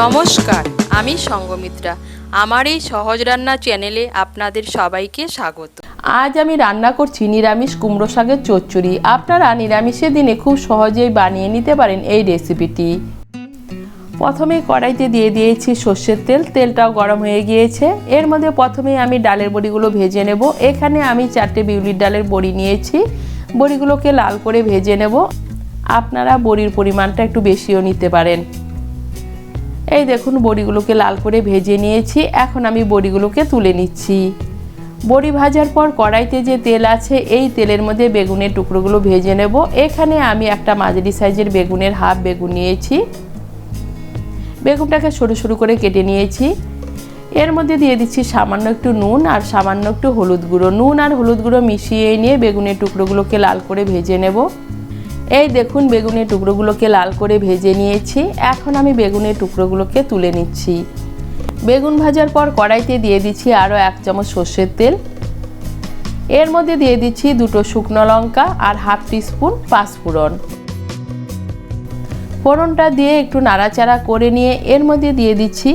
নমস্কার, আমি সঙ্গমিত্রা। আমার এই সহজ রান্না চ্যানেলে আপনাদের সবাইকে স্বাগত। আজ আমি রান্না করছি নিরামিষ কুমড়ো শাকের চচ্চড়ি। আপনারা নিরামিষের দিনে খুব সহজেই বানিয়ে নিতে পারেন এই রেসিপিটি। প্রথমে কড়াইতে দিয়ে দিয়েছি সর্ষের তেল। তেলটাও গরম হয়ে গিয়েছে। এর মধ্যে প্রথমে আমি ডালের বড়িগুলো ভেজে নেব। এখানে আমি চারটে বিউলির ডালের বড়ি নিয়েছি। বড়িগুলোকে লাল করে ভেজে নেব। আপনারা বড়ির পরিমাণটা একটু বেশিও নিতে পারেন। এই দেখুন, বড়িগুলোকে লাল করে ভেজে নিয়েছি। এখন আমি বড়িগুলোকে তুলে নিচ্ছি। বড়ি ভাজার পর কড়াইতে যে তেল আছে, এই তেলের মধ্যে বেগুনের টুকরোগুলো ভেজে নেব। এখানে আমি একটা মাঝারি সাইজের বেগুনের হাফ বেগুন নিয়েছি। বেগুনটাকে সরু সরু করে কেটে নিয়েছি। এর মধ্যে দিয়ে দিচ্ছি সামান্য একটু নুন আর সামান্য একটু হলুদ গুঁড়ো। নুন আর হলুদ গুঁড়ো মিশিয়ে নিয়ে বেগুনের টুকরোগুলোকে লাল করে ভেজে নেব। এই দেখুন, বেগুনের টুকরোগুলোকে লাল করে ভেজে নিয়েছি। এখন আমি বেগুনের টুকরোগুলোকে তুলে নিচ্ছি। বেগুন ভাজার পর কড়াইতে দিয়ে দিচ্ছি আরও এক চামচ সর্ষের তেল। এর মধ্যে দিয়ে দিচ্ছি দুটো শুকনো লঙ্কা আর হাফ টিস্পুন পাঁচফোড়ন। ফোড়নটা দিয়ে একটু নাড়াচাড়া করে নিয়ে এর মধ্যে দিয়ে দিচ্ছি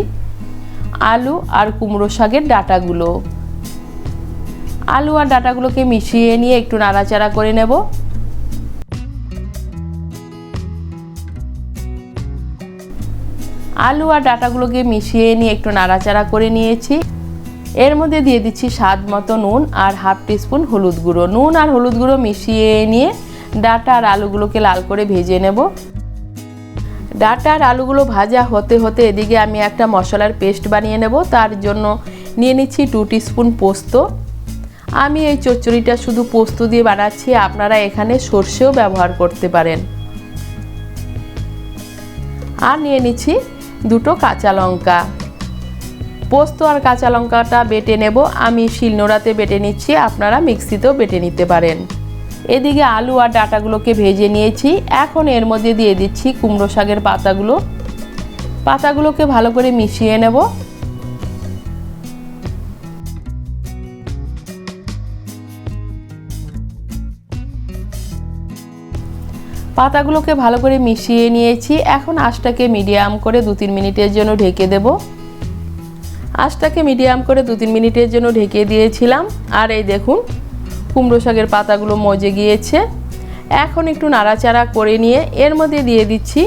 আলু আর কুমড়ো শাকের ডাটাগুলো। আলু আর ডাটাগুলোকে মিশিয়ে নিয়ে একটু নাড়াচাড়া করে নেব। আলু আর ডাটাগুলোকে মিশিয়ে নিয়ে একটু নাড়াচাড়া করে নিয়েছি। এর মধ্যে দিয়ে দিচ্ছি স্বাদ মতো নুন আর হাফ টিস্পুন হলুদ গুঁড়ো। নুন আর হলুদ গুঁড়ো মিশিয়ে নিয়ে ডাটা আর আলুগুলোকে লাল করে ভেজে নেব। ডাটা আর আলুগুলো ভাজা হতে হতে এদিকে আমি একটা মশলার পেস্ট বানিয়ে নেব। তার জন্য নিয়ে নিচ্ছি টু টিস্পুন পোস্ত। আমি এই চচ্চড়িটা শুধু পোস্ত দিয়ে বানাচ্ছি। আপনারা এখানে সর্ষেও ব্যবহার করতে পারেন। আর নিয়ে নিচ্ছি দুটো কাঁচা লঙ্কা। পোস্ত আর কাঁচা লঙ্কাটা বেটে নেব। আমি শিলনোড়াতে বেটে নিচ্ছি, আপনারা মিক্সিতেও বেটে নিতে পারেন। এদিকে আলু আর ডাটাগুলোকে ভেজে নিয়েছি। এখন এর মধ্যে দিয়ে দিচ্ছি কুমড়ো শাকের পাতাগুলো। পাতাগুলোকে ভালো করে মিশিয়ে নেব। পাতাগুলোকে ভালো করে মিশিয়ে নিয়েছি। এখন আঁশটাকে মিডিয়াম করে দু তিন মিনিটের জন্য ঢেকে দেব। আঁশটাকে মিডিয়াম করে দু তিন মিনিটের জন্য ঢেকে দিয়েছিলাম। আর এই দেখুন, কুমড়ো শাকের পাতাগুলো মজে গিয়েছে। এখন একটু নাড়াচাড়া করে নিয়ে এর মধ্যে দিয়ে দিচ্ছি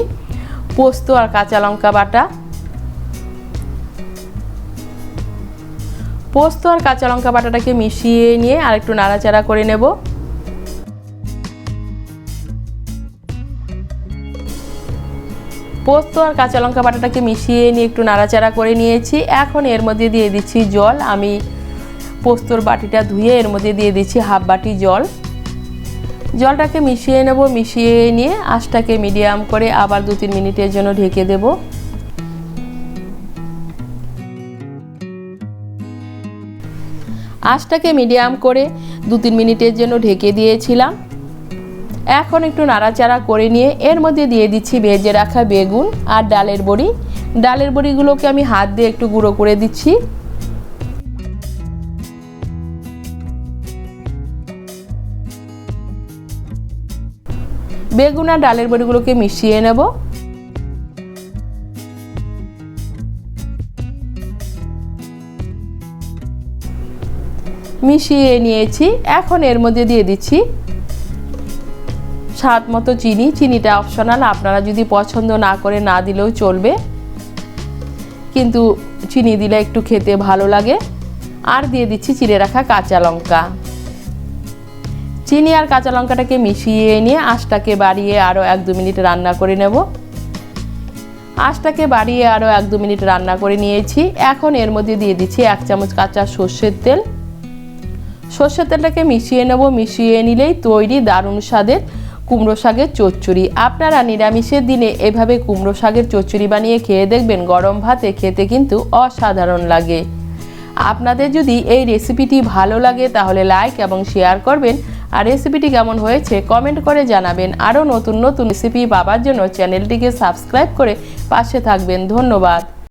পোস্ত আর কাঁচা লঙ্কা বাটা। পোস্ত আর কাঁচা লঙ্কা বাটাটাকে মিশিয়ে নিয়ে আর একটু নাড়াচাড়া করে নেব। পোস্ত আর কাঁচা লঙ্কা বাটাটাকে মিশিয়ে নিয়ে একটু নাড়াচাড়া করে নিয়েছি। এখন এর মধ্যে দিয়ে দিচ্ছি জল। আমি পোস্তর বাটিটা ধুয়ে এর মধ্যে দিয়ে দিচ্ছি হাফ বাটি জল। জলটাকে মিশিয়ে নেব, মিশিয়ে নিয়ে আঁশটাকে মিডিয়াম করে আবার দু তিন মিনিটের জন্য ঢেকে দেব। আঁশটাকে মিডিয়াম করে দু তিন মিনিটের জন্য ঢেকে দিয়েছিলাম। এখন একটু নাড়াচাড়া করে নিয়ে এর মধ্যে দিয়ে দিচ্ছি ভেজে রাখা বেগুন আর ডালের বড়ি। ডালের বড়িগুলোকে আমি হাত দিয়ে একটু গুঁড়ো করে দিচ্ছি। বেগুন আর ডালের বড়িগুলোকে মিশিয়ে নেব। মিশিয়ে নিয়েছি। এখন এর মধ্যে দিয়ে দিচ্ছি স্বাদ মতো চিনি, চিনিটা অপশনাল আপনারা যদি পছন্দ না করে না দিলেও চলবে। কিন্তু চিনি দিলে একটু খেতে ভালো লাগে। আর দিয়ে দিচ্ছি চিড়ে রাখা কাঁচা লঙ্কা। চিনি আর কাঁচা লঙ্কাটাকে মিশিয়ে নিয়ে আঁশটাকে বাড়িয়ে আরও এক দু মিনিট রান্না করে নেব। আঁশটাকে বাড়িয়ে আরও এক দু মিনিট রান্না করে নিয়েছি। এখন এর মধ্যে দিয়ে দিচ্ছি এক চামচ কাঁচা সর্ষের তেল। সর্ষের তেলটাকে মিশিয়ে নেব। মিশিয়ে নিলেই তৈরি দারুণ স্বাদের কুমড়ো শাকের চচ্চড়ি। আপনারা নিরামিষের দিনে এভাবে কুমড়ো শাকের চচ্চড়ি বানিয়ে খেয়ে দেখবেন গরম ভাতে খেতে কিন্তু অসাধারণ লাগে। আপনাদের যদি এই রেসিপিটি ভালো লাগে তাহলে লাইক এবং শেয়ার করবেন। আর রেসিপিটি কেমন হয়েছে কমেন্ট করে জানাবেন। আরও নতুন নতুন রেসিপি পাবার জন্য চ্যানেলটিকে সাবস্ক্রাইব করে পাশে থাকবেন। ধন্যবাদ।